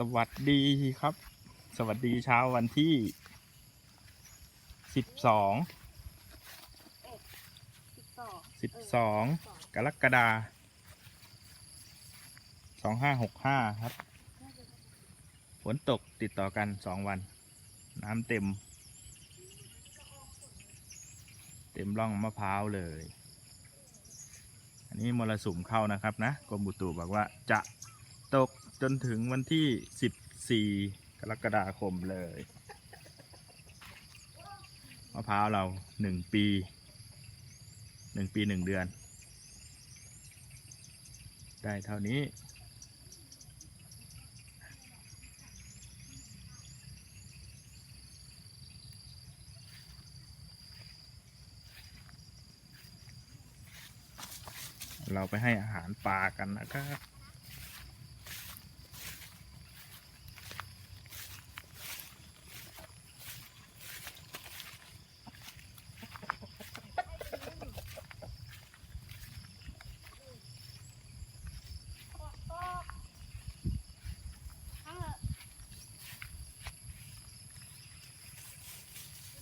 สวัสดีครับ สวัสดีเช้าวันที่สิบสองสิบสองกรกฎาสองห้าหกห้าครับ ฝนตกติดต่อกันสองวัน น้ำเต็ม เต็มร่องมะพร้าวเลย อันนี้มรสุมเข้านะครับนะกรมบุตุบอกว่าจะ ตกจนถึงวันที่ 14 กรกฎาคมเลยมะพร้าวเราหนึ่งปีหนึ่งปีหนึ่งเดือน ได้เท่านี้ เราไปให้อาหารปลากันนะครับ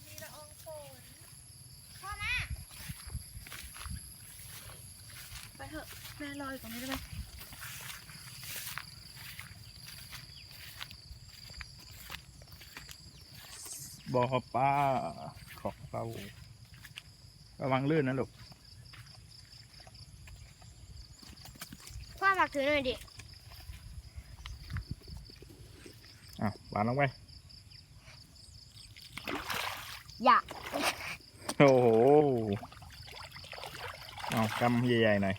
มีละอองฝนพ่อแม่ไปเถอะแม่ รออยู่ตรงนี้ได้ไหมบอปลาของเราระวังลื่นนะลูกพ่อฝากถือหน่อยดิ อะวางลงไปอย่าโอ้โห เอากำใหญ่ๆหน่อย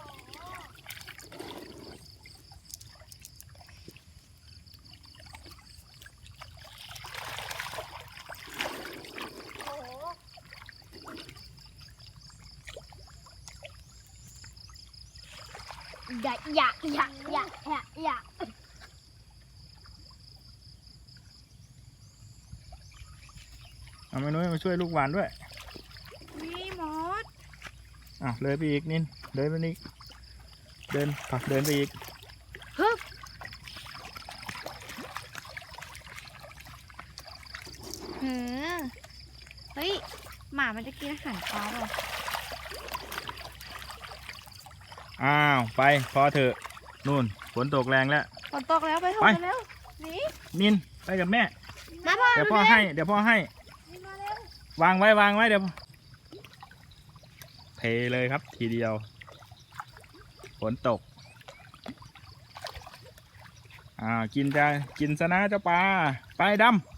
อย่าอย่าอย่าอย่าอย่าอย่าเอาไม่นุ้ยมาช่วยลูกหวานด้วยนี่มอสอะเลยไปอีกนินเดินไปอีกเดินผลักเดินไปอีกฮึบหือเฮ้ยหมามันจะกินอาหารปลาเหรอ อ้าวไปพอเถอะนู่นฝนตกแรงแล้ว ฝนตกแล้วไปเถอะไปเร็วหนีนินไปกับแม่ มาพ่อเดี๋ยวพ่อให้เดี๋ยวพ่อให้นี่มาเร็ววางไว้วางไว้เดี๋ยวเทเลยครับทีเดียว ฝนตก อ่ากินจะกินซะนะเจ้าปลาไปดำ